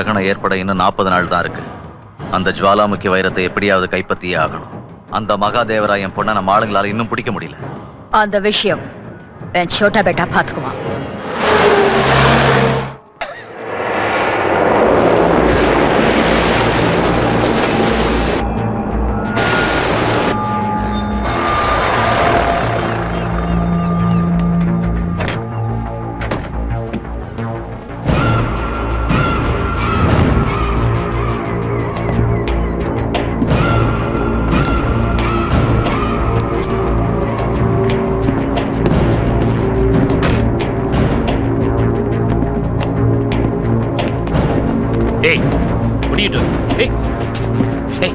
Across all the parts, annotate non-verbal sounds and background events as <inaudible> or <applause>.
கிரகணம் ஏற்பட இன்னும் நாற்பது நாள் தான் இருக்கு. அந்த ஜுவாலாமுக்கி வைரத்தை எப்படியாவது கைப்பற்றியே ஆகணும். அந்த மகாதேவரா என் பொண்ணை நம்ம ஆளுங்களால இன்னும் பிடிக்க முடியல. அந்த விஷயம் என் சோட்டா பேட்டா பாத்துக்குவான். Hey, what are you doing? Hey, hey.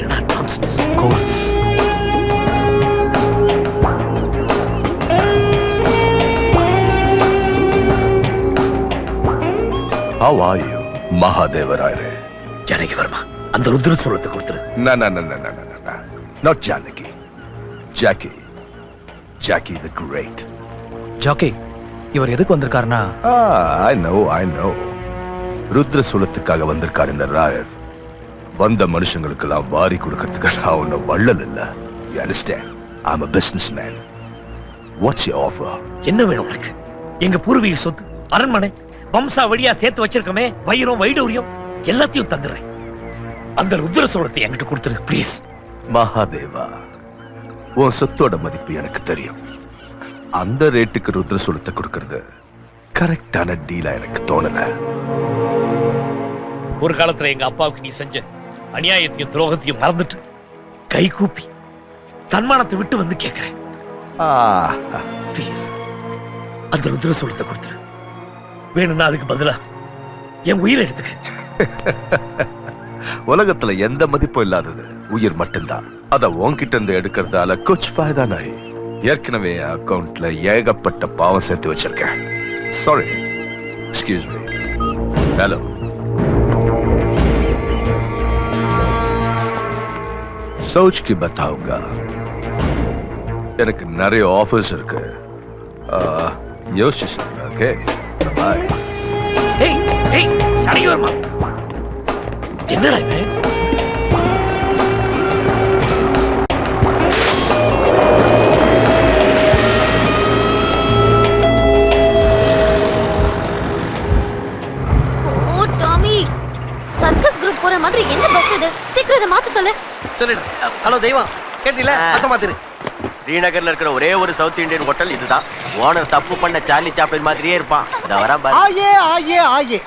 என்னடா nonsense? Go on. How are you, Mahadevaraya? Janaki Verma அந்த ருத்ர சொல்லத்தை கொடுத்துரு No, no, no, no, no, no, no, no. Not Janaki. Jackie. Jackie the Great. Jackie இவர் எதுக்கு வந்திருக்காருன்னா? I know, I know. ருத்ர சுலத்துக்காக வந்திருக்கார் இந்த ராயர். வந்த மனுஷங்களுக்கெல்லாம் வாரி கொடுக்கறதுக்கு நான் ஒன்னும் வள்ளல் இல்ல. You understand I am a businessman. What's your offer? என்ன வேணும் உனக்கு? எங்க பூர்வீக சொத்து அரண்மனை வம்சா வழியா சேர்த்து வச்சிருக்கோமே வைரம் வைடூரியம் எல்லாத்தையும் தந்துடுறேன். அந்த ருத்ர சோளத்தை என்கிட்ட கொடுத்துரு ப்ளீஸ் மகாதேவா உன் சொத்தோட மதிப்பு எனக்கு தெரியும். அந்த ரேட்டுக்கு ருத்ர சுலத்தை கொடுக்கறது கரெக்டான டீலா எனக்கு தோணல. ஒரு காலத்துல எங்க அப்பாவுக்கு நீ செஞ்ச அநியாயத்தையும் துரோகத்தையும் மறந்துட்டு கை கூப்பி தன்மானத்தை விட்டு வந்து கேட்கிறேன் ப்ளீஸ் அந்த ருத்ர சோளத்தை கொடுத்துரு. வேணும்னா அதுக்கு பதிலா என் உயிரை எடுத்துக்க. <laughs> உலகத்துல எந்த மதிப்பும் இல்லாதது உயிர் மட்டும்தான். அத உன்கிட்ட இருந்து எடுக்கிறதால குச் ஃபாய்தா நாய். ஏற்கனவே அக்கவுண்ட்ல ஏகப்பட்ட பாவம் சேர்த்து வச்சிருக்கேன். சாரி எக்ஸ்கியூஸ் மீ ஹலோ சோச் கி பத்தாவுங்க. எனக்கு நிறைய ஆஃபர்ஸ் இருக்கு. யோசிச்சு ஓகே பாய் ஏய் ஏய் நடக்கி வரமா என்னடா இவன் மாதிரி என்ன பஸ் இது? சீக்கிரம் இதை மாத்த சொல்லு. சொல்லு. ஹலோ தெய்வம். கேட்டில அசமா திரு ஸ்ரீநகர்ல இருக்கிற ஒரே ஒரு சவுத் இந்தியன் ஹோட்டல் இதுதான். ஓனர் தப்பு பண்ண சார்லி சாப்பிள் மாதிரியே இருப்பான். இதை வரா ஆயே ஆயே ஆயே.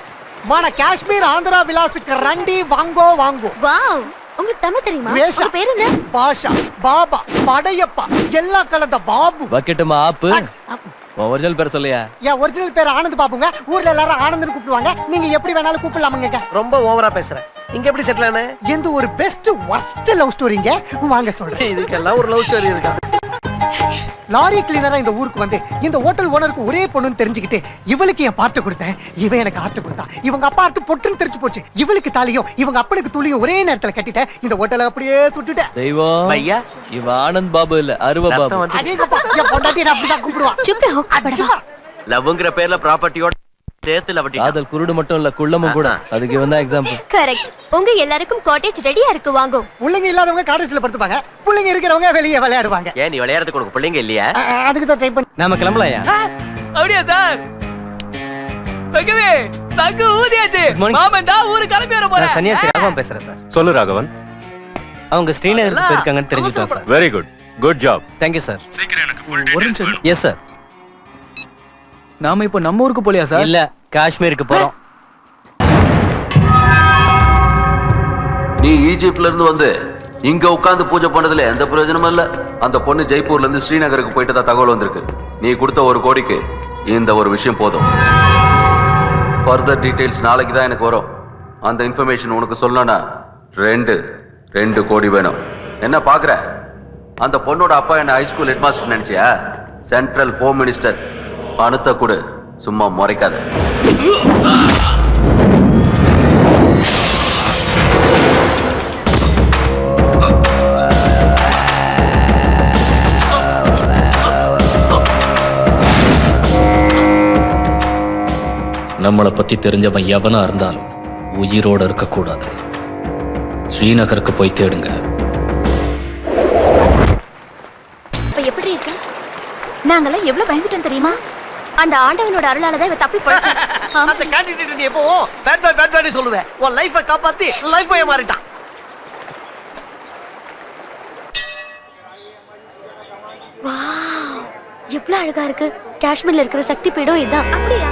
మన காஷ்மீர் ஆந்திரா విలాస్కి రండి வாங்கோ வாங்கோ. வாவ். உங்களுக்கு தமிழ் தெரியுமா? வேஷா. பேரு என்ன? பாஷா பாபா படையப்பா எல்லா கலந்த பாபு. பக்கெட்டுமா ஆப்பு? ஒரிஜினல் பேர் சொல்லியா? என் ஒரிஜினல் பேர் ஆனந்த் பாப்புங்க ஊர்ல எல்லாரும் ஆனந்த்னு கூப்பிடுவாங்க. நீங்க எப்படி வேணாலும் கூப்பிடலாமுங்க. ரொம்ப ஓவரா பேசுறேன் இங்க எப்படி செட்டில் ஆன? எந்த ஒரு பெஸ்ட் வர்ஸ்ட் லவ் ஸ்டோரிங்க வாங்க சொல்றேன். இதுக்கெல்லாம் ஒரு லவ் ஸ்டோரி இருக்கா? லாரி கிளீனரா இந்த ஊருக்கு வந்து இந்த ஹோட்டல் ஓனருக்கு ஒரே பொண்ணுன்னு தெரிஞ்சுக்கிட்டு இவளுக்கு என் பார்ட்டு கொடுத்தேன். இவன் எனக்கு ஆர்ட் கொடுத்தான் இவங்க அப்பா ஆர்ட் பொட்டுன்னு தெரிஞ்சு போச்சு. இவளுக்கு தாலியும் இவங்க அப்பனுக்கு துளியும் ஒரே நேரத்துல கட்டிட்டேன். இந்த ஹோட்டலை அப்படியே சுட்டுட்டேன். தெய்வம் ஐயா இவ ஆனந்த் பாபு இல்ல அருவ பாபு. பொண்டாட்டி அப்படிதான் அடிச்சுப்பா. லவ்ங்கிற பேர்ல ப்ராப்பர்ட்டியோட காதல் குருடு மட்டும் இல்ல குள்ளமும் கூட. அதுக்கு இவன் தான் எக்ஸாம்பிள் கரெக்ட் உங்க எல்லாருக்கும் காட்டேஜ் ரெடியா இருக்கு வாங்கோ. பிள்ளைங்க இல்லாதவங்க காலேஜ்ல படுத்துப்பாங்க. பிள்ளைங்க இருக்கிறவங்க வெளியே விளையாடுவாங்க. ஏன் நீ விளையாடுறதுக்கு உனக்கு பிள்ளைங்க இல்லையா? அதுக்கு தான் ட்ரை பண்ணி நாம கிளம்பலையா? அப்படியா சார்? தங்கவே சங்கு ஊதியாச்சு. மாமன் தான் ஊரு கிளம்பி வர போறேன் சன்னியாசி ராகவன் பேசுறேன் சார். சொல்லு ராகவன். அவங்க ஸ்ரீநகருக்கு போயிருக்காங்கன்னு தெரிஞ்சுட்டோம் sir very good good job thank you sir ஒரு நிமிஷம் எஸ் சார் நாம இப்ப நம்ம ஊருக்கு போலியா சார்? இல்ல காஷ்மீருக்கு போறோம். நீ ஈஜிப்ட்ல இருந்து வந்து இங்க உட்கார்ந்து பூஜை பண்ணதுல எந்த பிரயோஜனமும் இல்ல. அந்த பொண்ணு ஜெய்ப்பூர்ல இருந்து ஸ்ரீநகருக்கு போயிட்டு தகவல் வந்திருக்கு. நீ கொடுத்த ஒரு கோடிக்கு இந்த ஒரு விஷயம் போதும். ஃபர்தர் டீடைல்ஸ் நாளைக்கு தான் எனக்கு வரும். அந்த இன்ஃபர்மேஷன் உனக்கு சொல்லணும்னா ரெண்டு ரெண்டு கோடி வேணும். என்ன பாக்குற? அந்த பொண்ணோட அப்பா என்ன ஹைஸ்கூல் ஹெட்மாஸ்டர் நினைச்சியா? சென்ட்ரல் ஹோம் மினிஸ்டர் பணத்தை கொடு. சும்மா முறைக்காத. நம்மளை பத்தி தெரிஞ்சவன் எவனா இருந்தாலும் உயிரோட இருக்கக்கூடாது. ஸ்ரீநகருக்கு போய் தேடுங்க. எப்படி இருக்கு? நாங்கெல்லாம் எவ்வளவு பயந்துட்டோம் தெரியுமா? அந்த ஆண்டவனோட அருளால தான் இவ தப்பி போயிடுச்சு <laughs> அந்த கேண்டிடேட் நீ எப்போ பேட் பாய் பேட் பாய் சொல்லுவேன். உன் லைஃபை காப்பாத்தி லைஃப் பாய மாறிட்டான். எவ்வளவு அழகா இருக்கு. காஷ்மீர்ல இருக்கிற சக்தி பீடம் இதான். அப்படியா?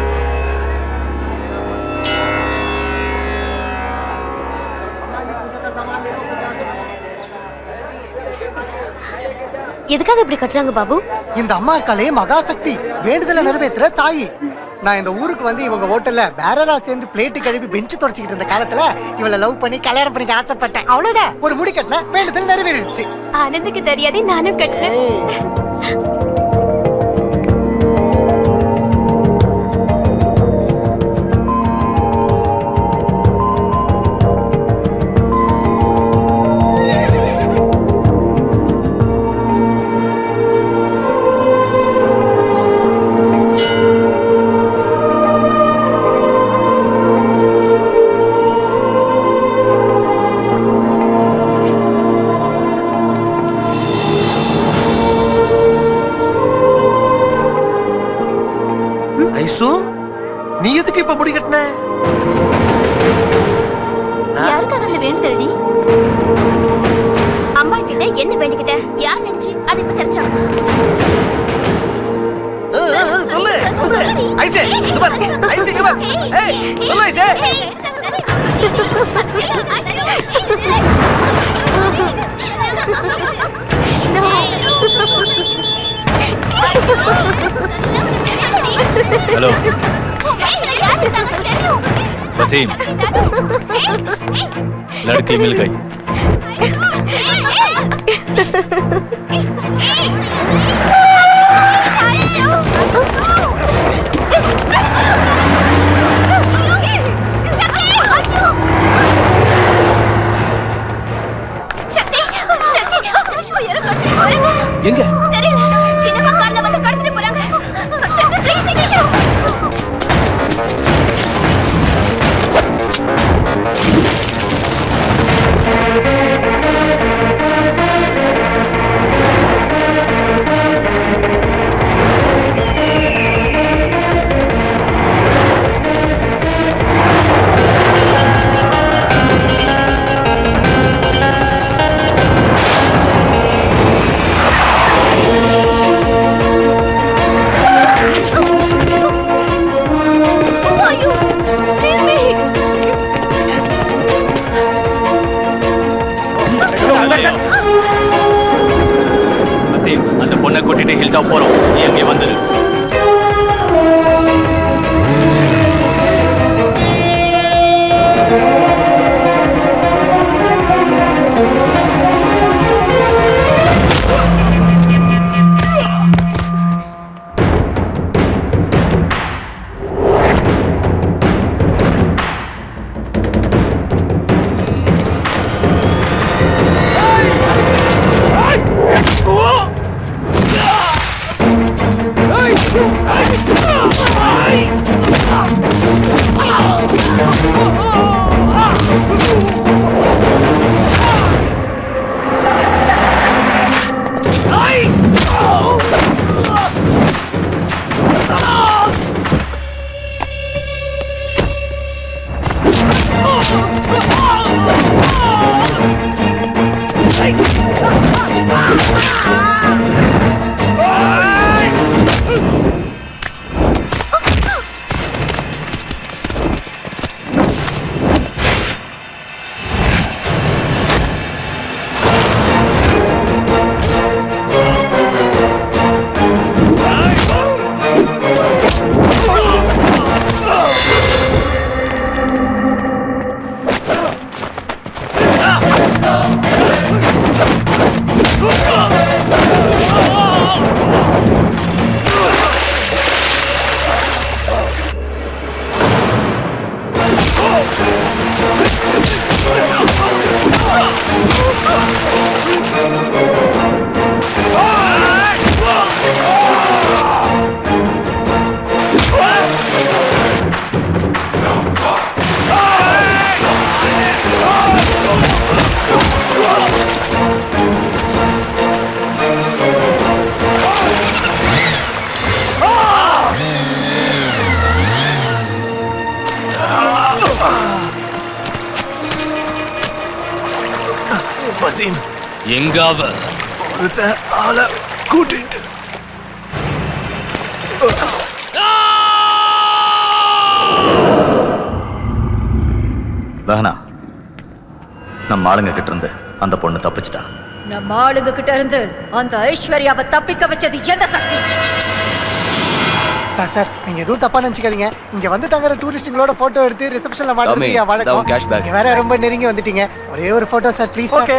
எதுக்காக இப்படி கட்டுறாங்க பாபு? இந்த அம்மா இருக்காளே மகாசக்தி வேண்டுதலை நிறைவேற்றுற தாயி. நான் இந்த ஊருக்கு வந்து இவங்க ஹோட்டல்ல பேரரா சேர்ந்து பிளேட்டு கழுவி பெஞ்சு தொடச்சிக்கிட்டு இருந்த காலத்துல இவளை லவ் பண்ணி கல்யாணம் பண்ணிக்க ஆசைப்பட்டேன். அவ்வளவுதான். ஒரு முடி கட்டின வேண்டுதல் நிறைவேறிடுச்சு. ஆனந்துக்கு தெரியாதே நானும் கட்டுறேன். దుబాయ్ ఐసి దుబాయ్ ఏయ్ ఉన్నాయి దే హలో वसीम लड़की मिल गई எங்க அவ? ஒருத்த ஆளை கூட்டிட்டு. வேணா நம்ம ஆளுங்க கிட்ட இருந்து அந்த பொண்ணு தப்பிச்சிட்டா. நம்ம ஆளுங்க கிட்ட இருந்து அந்த ஐஸ்வர்யாவை தப்பிக்க வச்சது எந்த சக்தி? சார் சார் நீங்க எதுவும் தப்பா நினைச்சுக்காதீங்க. இங்க வந்து தங்குற டூரிஸ்டுங்களோட போட்டோ எடுத்து ரிசப்ஷன்ல என் வழக்கம் வேற ரொம்ப நெருங்கி வந்துட்டீங்க. ஒரே ஒரு photo sir please okay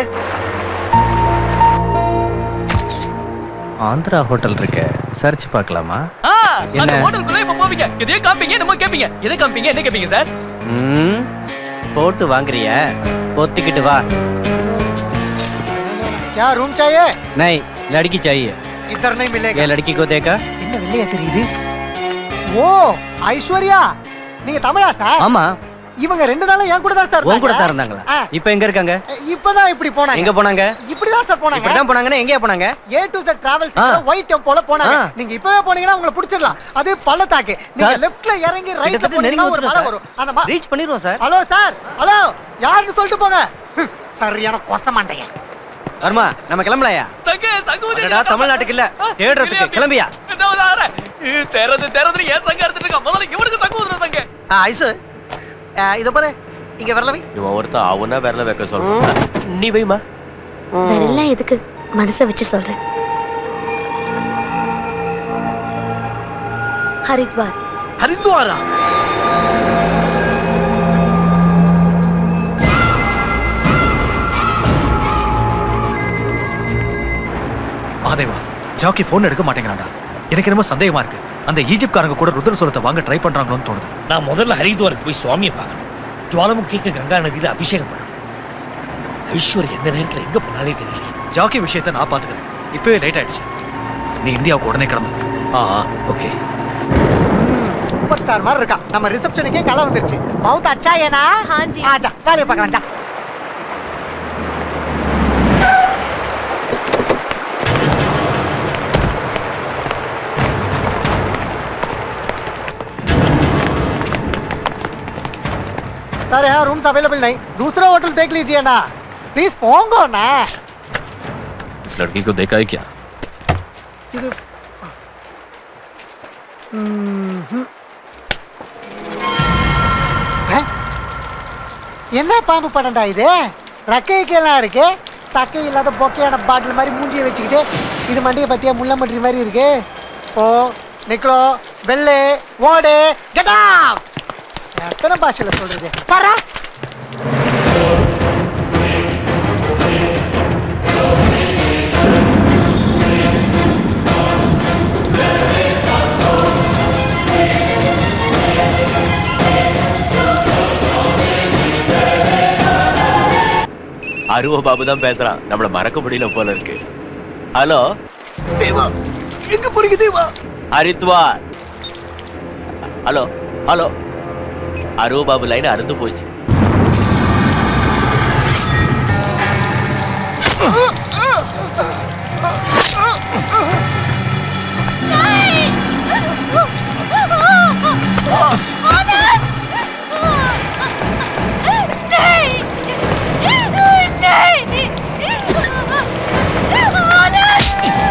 Andhra hotel இருக்கு சர்ச் பார்க்கலாமா ஆ, அந்த என்ன? ஹோட்டலுக்குள்ள இப்ப போவீங்க எதையோ காமிப்பீங்க என்னமோ கேப்பீங்க எதை காமிப்பீங்க என்ன கேப்பீங்க சார் ம் போட்டு வாங்குறிய பொத்திக்கிட்டு வா क्या रूम चाहिए नहीं लड़की चाहिए इधर नहीं मिलेगा ये लड़की को देखा என்ன வெள்ளையா தெரியுது ஓ ஐஸ்வர்யா நீங்க தமிழா சார் ஆமா இவங்க ரெண்டு நாளா என் கூட தான் சார் உன் கூட தான் இருந்தாங்க. இருந்தாங்களா. இப்போ எங்க இருக்காங்க? இப்பதான் இப்படி போனாங்க. எங்க போனாங்க? இப்படிதான் சார் போனாங்க. இப்படிதான் போனாங்கன்னா எங்கேயா போனாங்க? A to Z travels. White டெம்போல போனாங்க. நீங்க இப்பவே போனீங்கன்னா உங்களை பிடிச்சிடலாம். அது பள்ளத்தாக்கு. நீங்க லெஃப்ட்ல இறங்கி ரைட்ல போனீங்கன்னா ஒரு மலை வரும். அந்த ரீச் பண்ணிடுவோம் சார். ஹலோ சார் ஹலோ யாருன்னு சொல்லிட்டு போங்க. சரியான கொச மாட்டேங்க வர்மா நம்ம கிளம்பலையா? தமிழ்நாட்டுக்கு இல்ல. தேடுறதுக்கு கிளம்பியா? தெறது தெறது ஏன் சங்க எடுத்துட்டு முதல்ல இவனுக்கு சங்கு ஊதுற சங்க ஐசு. இத பாரு. இங்க வரலவை இவன் ஒருத்தன் அவனா விரல வைக்க சொல்றான். நீ வைமா. வேறெல்லாம் எதுக்கு? மனசை வச்சு சொல்றேன். ஹரித்வார். ஹரித்வாரா? மாதேவா ஜாக்கி போன் எடுக்க மாட்டேங்கிறாங்க எனக்கு என்னமோ சந்தேகமா இருக்கு. அந்த ஈஜிப்ட்காரங்க கூட ருத்ர சோளத்தை வாங்க ட்ரை பண்றாங்களோன்னு தோணுது. நான் முதல்ல ஹரித்வாருக்கு போய் சுவாமியை பார்க்கணும். ஜுவாலமுகிக்கு கங்கா நதியில அபிஷேகம் பண்ணணும். ஐஸ்வர் எந்த நேரத்துல எங்க போனாலே தெரியல. ஜாக்கி விஷயத்தை நான் பாத்துக்கிறேன் இப்பவே லேட் ஆயிடுச்சு. நீ இந்தியாவுக்கு உடனே கிளம்பு. ஆ ஓகே சூப்பர் ஸ்டார் மாதிரி இருக்கா. நம்ம ரிசப்ஷனுக்கே கலை வந்துருச்சு பௌத் அச்சா ஏனா ஆஜா வேலையை பார்க்கலாம் सर यहाँ रूम्स अवेलेबल नहीं दूसरा होटल देख लीजिए ना प्लीज पोंगो ना इस लड़की को देखा है क्या இது ம்ஹும். ஆ? என்ன பாம்பு படம்டா இது ரக்கைக்கெல்லாம் இருக்கு தக்கை இல்லாத பொக்கையான பாட்டில் மாதிரி மூஞ்சியை வச்சுக்கிட்டு இது மண்டியை பத்தியா முள்ள மன்றி மாதிரி இருக்கு ஓ நிக்கலோ வெள்ளு ஓடு கெட்டா எத்தனை பாஷையில சொல்றது? பாரா! அருவ பாபு தான் பேசுறான் நம்மள மறக்க முடியல போல இருக்கு. ஹலோ? தேவா எங்க போறீங்க தேவா? ஹரித்வார். ஹலோ? ஹலோ? அருவபாபு லைன் அறுந்து போச்சு Oh!